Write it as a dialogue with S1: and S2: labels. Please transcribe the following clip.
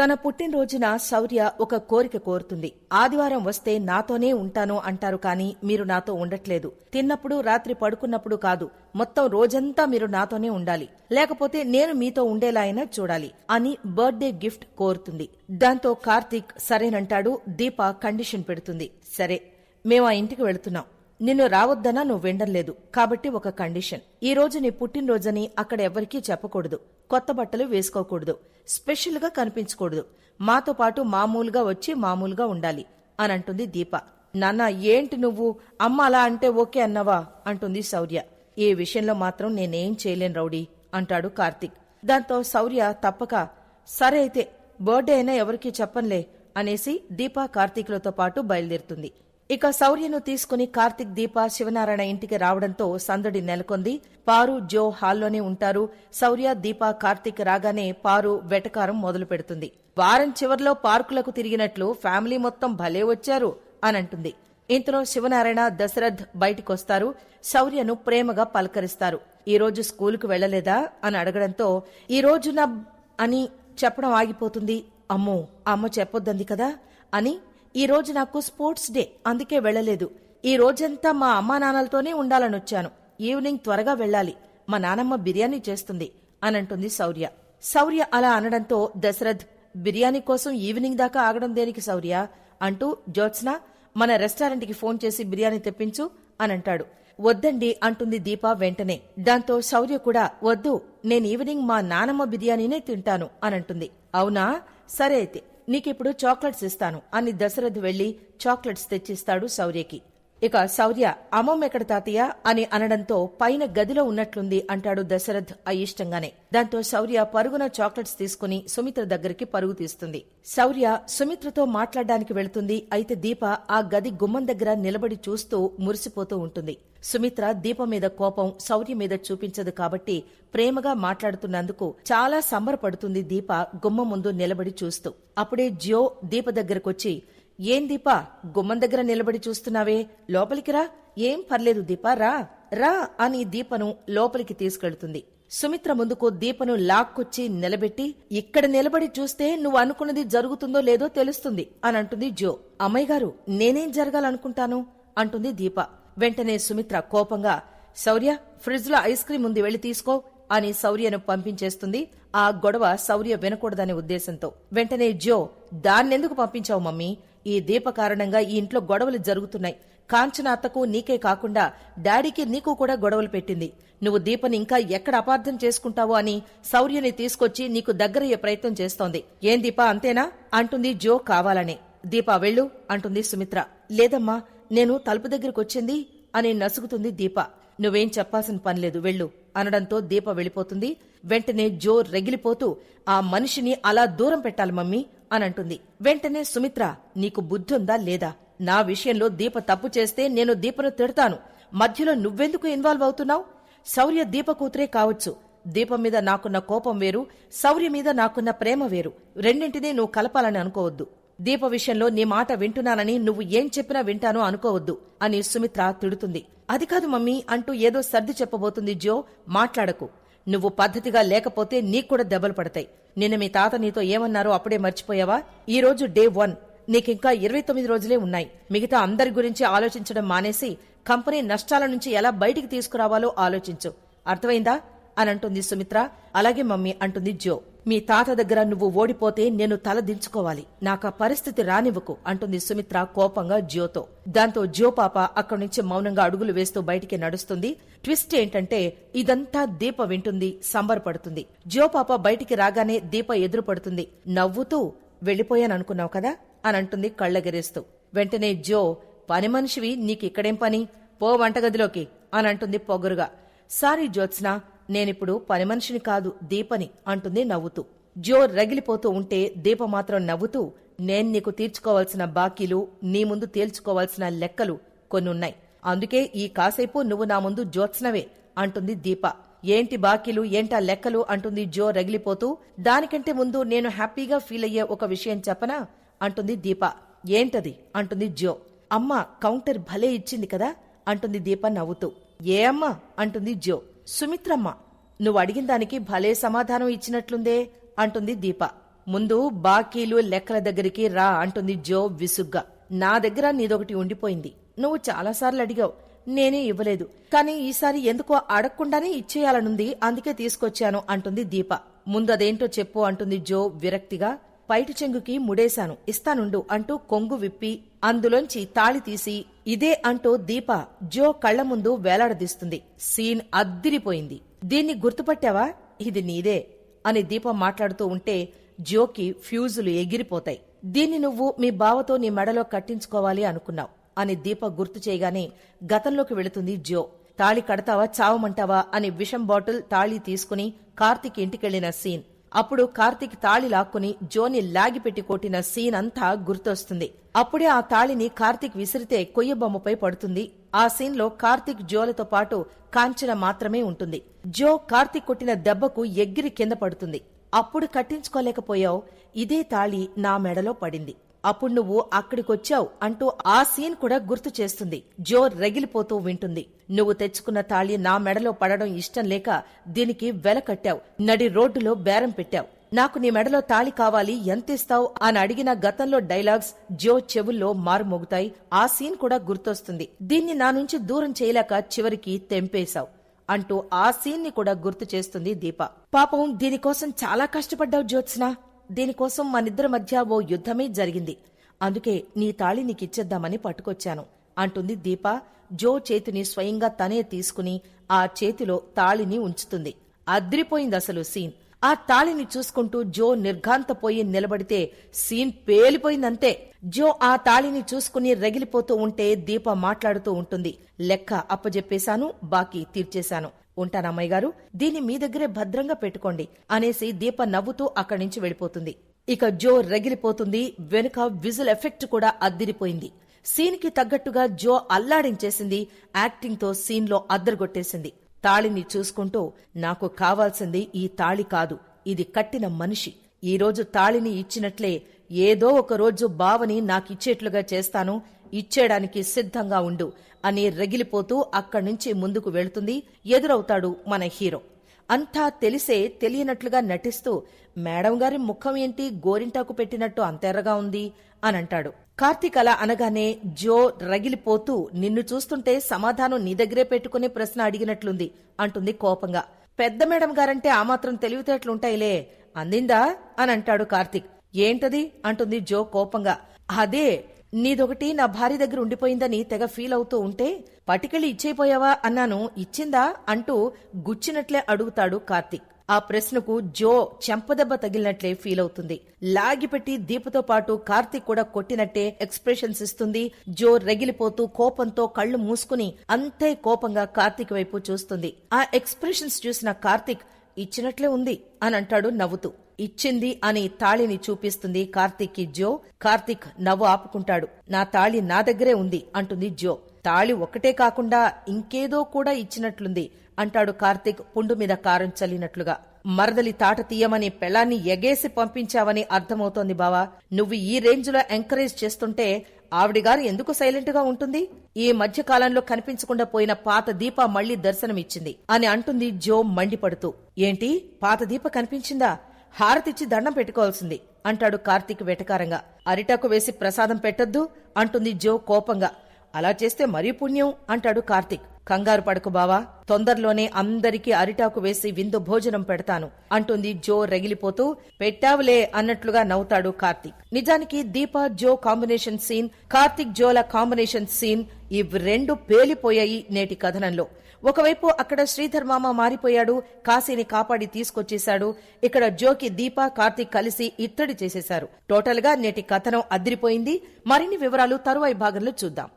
S1: తన పుట్టినరోజున శౌర్య ఒక కోరిక కోరుతుంది. ఆదివారం వస్తే నాతోనే ఉంటాను అంటారు కానీ మీరు నాతో ఉండట్లేదు. తిన్నప్పుడు రాత్రి పడుకున్నప్పుడు కాదు. మొత్తం రోజంతా మీరు నాతోనే ఉండాలి. లేకపోతే నేను మీతో ఉండేలా అయినా చూడాలి అని బర్త్డే గిఫ్ట్ కోరుతుంది. దాంతో కార్తీక్ సరేనంటాడు దీప కండిషన్ పెడుతుంది. సరే మేము ఆ ఇంటికి వెళుతున్నాం. నిన్ను రావద్దనా నువ్వు వినలేదు కాబట్టి ఒక కండిషన్. ఈ రోజు నీ పుట్టినరోజని అక్కడ ఎవరికీ చెప్పకూడదు. కొత్త బట్టలు వేసుకోకూడదు. స్పెషల్గా కనిపించకూడదు. మాతో పాటు మామూలుగా వచ్చి మామూలుగా ఉండాలి. అని అంటుంది దీప. నాన్న ఏంటి నువ్వు? అమ్మ అలా అంటే ఓకే అన్నవా? అంటుంది శౌర్య. ఈ విషయంలో మాత్రం నేనేం చేయలేను రౌడీ అంటాడు కార్తిక్. దాంతో శౌర్య తప్పక సరే అయితే బర్త్డే అయినా ఎవరికీ చెప్పనులే అనేసి దీప కార్తీక్లతో పాటు బయలుదేరుతుంది. ఇక శౌర్యను తీసుకుని కార్తిక్ దీప శివనారాయణ ఇంటికి రావడంతో సందడి నెలకొంది. పారు జో హాల్లోనే ఉంటారు. శౌర్య దీప కార్తిక్ రాగానే పారు వెటకారం మొదలు పెడుతుంది వారం చివర్లో పార్కులకు తిరిగినట్లు ఫ్యామిలీ మొత్తం భలే వచ్చారు అని అంటుంది ఇంతలో శివనారాయణ దశరథ్ బయటికొస్తారు. శౌర్యను ప్రేమగా పలకరిస్తారు. ఈ రోజు స్కూలుకు వెళ్ళలేదా అని అడగడంతో ఈ రోజు అని చెప్పడం ఆగిపోతుంది. అమ్మో అమ్మ చెప్పొద్దంది కదా అని ఈ రోజు నాకు స్పోర్ట్స్ డే అందుకే వెళ్ళలేదు. ఈ రోజంతా మా అమ్మా నాన్నలతోనే ఉండాలనొచ్చాను ఈవినింగ్ త్వరగా వెళ్ళాలి. మా నానమ్మ బిర్యానీ చేస్తుంది అనంటుంది శౌర్య. శౌర్య అలా అనడంతో దశరథ్ బిర్యానీ కోసం ఈవినింగ్ దాకా ఆగడం దేనికి శౌర్య? అంటూ జ్యోత్స్న మన రెస్టారెంట్కి ఫోన్ చేసి బిర్యానీ తెప్పించు అనంటాడు. వద్దండి అంటుంది దీప వెంటనే. దాంతో శౌర్య కూడా వద్దు నేను ఈవినింగ్ మా నానమ్మ బిర్యానీనే తింటాను అనంటుంది. అవునా? సరే అయితే. నీకిప్పుడు చాక్లెట్స్ ఇస్తాను. అని దశరథ్ వెళ్ళి చాక్లెట్స్ తెచ్చిస్తాడు శౌర్యకి. ఇక శౌర్య అమ్మమ్మ ఎక్కడ తాతయ్య? అని అనడంతో పైన గదిలో ఉన్నట్లుంది అంటాడు దశరథ్ అయిష్టంగానే. దాంతో శౌర్య పరుగున చాక్లెట్స్ తీసుకుని సుమిత్ర దగ్గరికి పరుగు తీస్తుంది. శౌర్య సుమిత్రతో మాట్లాడడానికి వెళుతుంది. అయితే దీప ఆ గది గుమ్మం దగ్గర నిలబడి చూస్తూ మురిసిపోతూ ఉంటుంది. సుమిత్ర దీప మీద కోపం శౌర్య మీద చూపించదు కాబట్టి ప్రేమగా మాట్లాడుతున్నందుకు చాలా సంబరపడుతుంది దీప గుమ్మ ముందు నిలబడి చూస్తూ. అప్పుడే జియో దీప దగ్గరకొచ్చి ఏం దీపా? గుమ్మం దగ్గర నిలబడి చూస్తున్నావే? లోపలికి రా. ఏం పర్లేదు దీపా రా. రా అని దీపను లోపలికి తీసుకెళ్తుంది. సుమిత్ర ముందుకు దీపను లాక్కొచ్చి నిలబెట్టి ఇక్కడ నిలబడి చూస్తే నువ్వు అనుకున్నది జరుగుతుందో లేదో తెలుస్తుంది అని అంటుంది జో. అమ్మాయి గారు నేనేం జరగాలనుకుంటాను? అంటుంది దీప. వెంటనే సుమిత్ర కోపంగా శౌర్య ఫ్రిడ్జ్లో ఐస్ క్రీం ఉంది వెళ్ళి తీసుకో అని శౌర్యను పంపించేస్తుంది. ఆ గొడవ శౌర్య వినకూడదనే ఉద్దేశంతో. వెంటనే జో దాన్నెందుకు పంపించావు మమ్మీ? ఈ దీప కారణంగా ఈ ఇంట్లో గొడవలు జరుగుతున్నాయి. కాంచన అత్తకు నీకే కాకుండా డాడీకి నీకు కూడా గొడవలు పెట్టింది. నువ్వు దీపని ఇంకా ఎక్కడ అపార్థం చేసుకుంటావో అని శౌర్యని తీసుకొచ్చి నీకు దగ్గరయ్యే ప్రయత్నం చేస్తోంది. ఏం దీప అంతేనా? అంటుంది జో కావాలనే. దీప వెళ్ళు అంటుంది సుమిత్ర. లేదమ్మా నేను తలుపు దగ్గరకొచ్చింది అని నసుగుతుంది దీప. నువ్వేం చెప్పాల్సిన పనిలేదు వెళ్ళు అనడంతో దీప వెళ్ళిపోతుంది. వెంటనే జో రెగిలిపోతూ ఆ మనిషిని అలా దూరం పెట్టాలి మమ్మీ అనంటుంది. వెంటనే సుమిత్ర నీకు బుద్ధుందా లేదా? నా విషయంలో దీప తప్పు చేస్తే నేను దీపను తిడతాను. మధ్యలో నువ్వెందుకు ఇన్వాల్వ్ అవుతున్నావు? శౌర్య దీప కూతురే కావచ్చు. దీపం మీద నాకున్న కోపం వేరు శౌర్య మీద నాకున్న ప్రేమ వేరు. రెండింటినీ నువ్వు కలపాలని అనుకోవద్దు. దీప విషయంలో నీ మాట వింటున్నానని నువ్వు ఏం చెప్పినా వింటానో అనుకోవద్దు అని సుమిత్ర తిడుతుంది. అది కాదు మమ్మీ అంటూ ఏదో సర్ది చెప్పబోతుంది జో. మాట్లాడకు. నువ్వు పద్ధతిగా లేకపోతే నీకు కూడా దెబ్బలు పడతాయి. నిన్న మీ తాత నీతో ఏమన్నారో అప్పుడే మర్చిపోయావా? ఈ రోజు డే వన్. నీకింకా ఇరవై తొమ్మిది రోజులే ఉన్నాయి. మిగతా అందరి గురించి ఆలోచించడం మానేసి కంపెనీ నష్టాల నుంచి ఎలా బయటికి తీసుకురావాలో ఆలోచించు. అర్థమైందా? అని అంటుంది సుమిత్ర. అలాగే మమ్మీ అంటుంది జో. మీ తాత దగ్గర నువ్వు ఓడిపోతే నేను తల దించుకోవాలి. నాకా పరిస్థితి రానివ్వకు అంటుంది సుమిత్ర కోపంగా జ్యోతో. దాంతో జ్యో పాప అక్కడి నుంచి మౌనంగా అడుగులు వేస్తూ బయటికి నడుస్తుంది. ట్విస్ట్ ఏంటంటే ఇదంతా దీప వింటుంది సంబరపడుతుంది జ్యో పాప బయటికి రాగానే దీప ఎదురుపడుతుంది నవ్వుతూ వెళ్ళిపోయాననుకున్నావు కదా? అని అంటుంది కళ్ళగెరేస్తూ. వెంటనే జో పని మనిషివి నీకిక్కడేం పని? పో వంటగదిలోకి అని అంటుంది పొగరుగా. సారీ జ్యోత్స్న నేనిప్పుడు పని మనిషిని కాదు దీపని అంటుంది నవ్వుతూ. జో రగిలిపోతూ ఉంటే దీప మాత్రం నవ్వుతూ నేను నీకు తీర్చుకోవాల్సిన బాకీలు నీ ముందు తేల్చుకోవాల్సిన లెక్కలు కొన్నున్నాయి. అందుకే ఈ కాసేపు నువ్వు నా ముందు జ్యోత్స్నవే అంటుంది దీప. ఏంటి బాకీలు ఏంటా లెక్కలు అంటుంది జో రగిలిపోతూ. దానికంటే ముందు నేను హ్యాపీగా ఫీల్ అయ్యే ఒక విషయం చెప్పనా? అంటుంది దీప. ఏంటది? అంటుంది జో. అమ్మ కౌంటర్ భలే ఇచ్చింది కదా? అంటుంది దీప నవ్వుతూ. ఏ అమ్మా? అంటుంది జో. సుమిత్రమ్మ నువ్వు అడిగిన దానికి భలే సమాధానం ఇచ్చినట్లుందే అంటుంది దీప. ముందు బాకీలు లెక్కల దగ్గరికి రా అంటుంది జో విసుగ్గా. నా దగ్గర నీదొకటి ఉండిపోయింది. నువ్వు చాలాసార్లు అడిగావు. నేనే ఇవ్వలేదు. కానీ ఈసారి ఎందుకో అడగకుండానే ఇచ్చేయాలనుంది. అందుకే తీసుకొచ్చాను అంటుంది దీప. ముందదేంటో చెప్పు అంటుంది జో విరక్తిగా. పైటి చెంగుకి ముడేశాను. ఇస్తానుండు అంటూ కొంగు విప్పి అందులోంచి తాళి తీసి ఇదే అంటూ దీప జో కళ్ళ ముందు వేలాడదీస్తుంది. సీన్ అద్దిరిపోయింది. దీన్ని గుర్తుపట్టావా? ఇది నీదే అని దీప మాట్లాడుతూ ఉంటే జోకి ఫ్యూజులు ఎగిరిపోతాయి. దీన్ని నువ్వు మీ బావతో నీ మెడలో కట్టించుకోవాలి అనుకున్నావు అని దీప గుర్తు చేయగానే గతంలోకి వెళుతుంది జో. తాళి కడతావా చావమంటావా అని విషం బాటిల్ తాళి తీసుకుని కార్తీక్ ఇంటికెళ్ళిన సీన్. అప్పుడు కార్తీక్ తాళి లాక్కుని జోని లాగిపెట్టి కొట్టిన సీన్ అంతా గుర్తొస్తుంది. అప్పుడే ఆ తాళిని కార్తీక్ విసిరితే కొయ్య బొమ్మపై పడుతుంది. ఆ సీన్లో కార్తీక్ జోలతో పాటు కాంచన మాత్రమే ఉంటుంది. జో కార్తీక్ కొట్టిన దెబ్బకు ఎగ్గిరి కింద పడుతుంది. అప్పుడు కట్టించుకోలేకపోయావు ఇదే తాళి నా మెడలో పడింది. అప్పుడు నువ్వు అక్కడికొచ్చావు అంటూ ఆ సీన్ కూడా గుర్తు చేస్తుంది. జో రగిలిపోతూ వింటుంది. నువ్వు తెచ్చుకున్న తాళి నా మెడలో పడడం ఇష్టం లేక దీనికి వెల కట్టావు. నడి రోడ్డులో బేరం పెట్టావు. నాకు నీ మెడలో తాళి కావాలి ఎంతిస్తావు అని అడిగిన గతంలో డైలాగ్స్ జో చెవుల్లో మారుమోగుతాయి. ఆ సీన్ కూడా గుర్తొస్తుంది. దీన్ని నా నుంచి దూరం చేయలేక చివరికి తెంపేశావు అంటూ ఆ సీన్ని కూడా గుర్తు చేస్తుంది దీప. పాపం దీనికోసం చాలా కష్టపడ్డావు జ్యోత్స్నా. దీనికోసం మనిద్దరి మధ్య ఓ యుద్ధమే జరిగింది. అందుకే నీ తాళి నీకిచ్చేద్దామని పట్టుకొచ్చాను అంటుంది దీప. జో చేతిని స్వయంగా తనే తీసుకుని ఆ చేతిలో తాళిని ఉంచుతుంది. అద్రిపోయింది అసలు సీన్. ఆ తాళిని చూసుకుంటూ జో నిర్ఘాంతపోయి నిలబడితే సీన్ పేలిపోయిందంతే. జో ఆ తాళిని చూసుకుని రగిలిపోతూ ఉంటే దీప మాట్లాడుతూ ఉంటుంది. లెక్క అప్పజెప్పేశాను బాకీ తీర్చేశాను. ఉంటానమ్మాయి గారు. దీన్ని మీ దగ్గరే భద్రంగా పెట్టుకోండి అనేసి దీప నవ్వుతూ అక్కడి నుంచి వెళ్ళిపోతుంది. ఇక జో రగిలిపోతుంది. వెనుక విజుల్ ఎఫెక్ట్ కూడా అద్దిరిపోయింది. సీన్కి తగ్గట్టుగా జో అల్లాడించేసింది. యాక్టింగ్తో సీన్లో తాళిని చూసుకుంటూ నాకు కావాల్సింది ఈ తాళి కాదు. ఇది కట్టిన మనిషి. ఈ రోజు తాళిని ఇచ్చినట్లే ఏదో ఒక రోజు బావని నాకిచ్చేట్లుగా చేస్తాను ఇచ్చేయడానికి సిద్ధంగా ఉండు అని రగిలిపోతూ అక్కడి నుంచి ముందుకు వెళుతుంది ఎదురవుతాడు మన హీరో. అంతా తెలిసే తెలియనట్లుగా నటిస్తూ మేడం గారి ముఖం ఏంటి? గోరింటాకు పెట్టినట్టు అంతెర్రగా ఉంది అని అంటాడు కార్తీక్ అలా అనగానే జో రగిలిపోతూ నిన్ను చూస్తుంటే సమాధానం నీ దగ్గరే పెట్టుకునే ప్రశ్న అడిగినట్లుంది అంటుంది కోపంగా. పెద్ద మేడం గారంటే ఆ మాత్రం తెలివితేటలుంటాయిలే అందిందా? అని అంటాడు కార్తీక్. ఏంటది? అంటుంది జో కోపంగా. అదే నీదొకటి నా భార్య దగ్గర ఉండిపోయిందని తెగ ఫీల్ అవుతూ ఉంటే పటికెళ్ళి ఇచ్చేపోయావా అన్నాను. ఇచ్చిందా? అంటూ గుచ్చినట్లే అడుగుతాడు కార్తీక్. ఆ ప్రశ్నకు జో చెంపదెబ్బ తగిలినట్లే ఫీల్ అవుతుంది. లాగిపెట్టి దీపతో పాటు కార్తీక్ కూడా కొట్టినట్టే ఎక్స్ప్రెషన్స్ ఇస్తుంది. జో రగిలిపోతూ కోపంతో కళ్ళు మూసుకుని అంతే కోపంగా కార్తీక్ వైపు చూస్తుంది. ఆ ఎక్స్ప్రెషన్స్ చూసిన కార్తీక్ ఇచ్చినట్లే ఉంది అని అంటాడు నవ్వుతూ. ఇచ్చింది అని తాళిని చూపిస్తుంది కార్తీక్కి జో. కార్తీక్ నవ్వు ఆపుకుంటాడు. నా తాళి నా దగ్గరే ఉంది అంటుంది జో. తాళి ఒకటే కాకుండా ఇంకేదో కూడా ఇచ్చినట్లుంది అంటాడు కార్తీక్ పుండు మీద కారం చల్లినట్లుగా. మరదలి తాట తీయమని పెళాన్ని ఎగేసి పంపించావని అర్థమవుతోంది బావా. నువ్వు ఈ రేంజ్లో ఎంకరేజ్ చేస్తుంటే ఆవిడిగారు ఎందుకు సైలెంట్గా ఉంటుంది? ఈ మధ్య కాలంలో కనిపించకుండా పోయిన పాత దీప మళ్ళీ దర్శనమిచ్చింది అని అంటుంది జో మండిపడుతూ. ఏంటి? పాత దీప కనిపించిందా? హారతిచ్చి దండం పెట్టుకోవాల్సింది అంటాడు కార్తీక్ వెటకారంగా. అరిటాకు వేసి ప్రసాదం పెట్టొద్దు అంటుంది జో కోపంగా. అలా చేస్తే మరీ పుణ్యం అంటాడు కార్తీక్. కంగారు పడకు బావా. తొందరలోనే అందరికీ అరిటాకు వేసి విందు భోజనం పెడతాను అంటుంది జో రగిలిపోతూ. పెట్టావులే అన్నట్లుగా నవ్వుతాడు కార్తీక్. నిజానికి దీపా జో కాంబినేషన్ సీన్ కార్తీక్ జోల కాంబినేషన్ సీన్ ఇవి రెండు పేలిపోయాయి నేటి కథనంలో. ఒకవైపు అక్కడ శ్రీధర్ మామ మారిపోయాడు కాశీని కాపాడి తీసుకొచ్చేశాడు. ఇక్కడ జోకి దీప కార్తీక్ కలిసి ఇత్తడి చేసేశారు. టోటల్గా నేటి కథనం అదిరిపోయింది. మరిన్ని వివరాలు తరువాయి భాగంలో చూద్దాం.